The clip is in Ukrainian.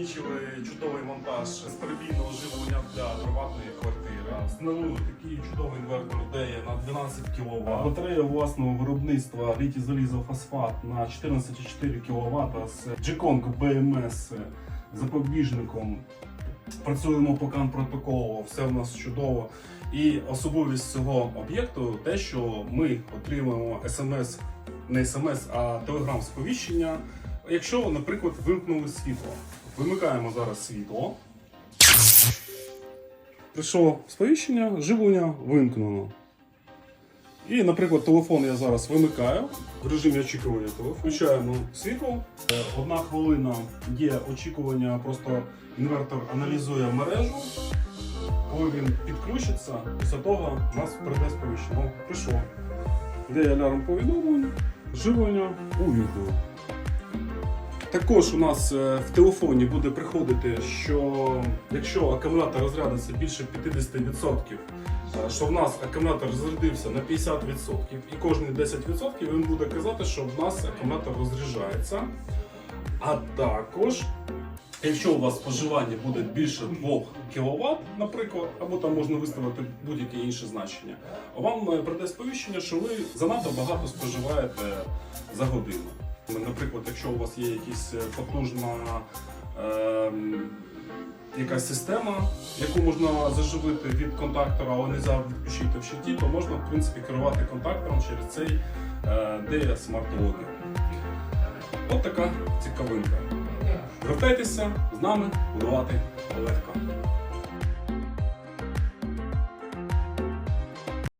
закінчили чудовий монтаж безперебійного живлення для приватної квартири. Встановили такий чудовий інвертор ідея на 12 кВт. Батарея власного виробництва літій залізофосфат на 14,4 кВт з G-Kong BMS запобіжником. Працюємо по CAN протоколу, все в нас чудово. І особливість цього об'єкту те, що ми отримуємо смс, не смс, а телеграм сповіщення. Якщо, наприклад, вимкнули світло, вимикаємо зараз світло. Прийшло сповіщення, живлення вимкнено. І, наприклад, телефон я зараз вимикаю в режимі очікування телефону. Включаємо світло. Е, Одна хвилина є очікування, просто інвертор аналізує мережу. Коли він підключиться, після того нас прийде сповіщення. Прийшло. Де алярм повідомлення, живлення увімкнено. Також у нас е, в телефоні буде приходити, що якщо акумулятор розрядиться більше 50%, е, що в нас акумулятор розрядився на 50% і кожні 10% він буде казати, що в нас акумулятор розряджається. А також, якщо у вас споживання буде більше 2 кВт, наприклад, або там можна виставити будь-яке інше значення, вам е, прийде сповіщення, що ви занадто багато споживаєте за годину. Наприклад, якщо у вас є якась е, потужна ем, якась система, яку можна заживити від контактора, але не завжди відключити в щиті, то можна в принципі керувати контактором через цей е, DEA Smart Logger. От така цікавинка. Звертайтеся з нами будувати легко.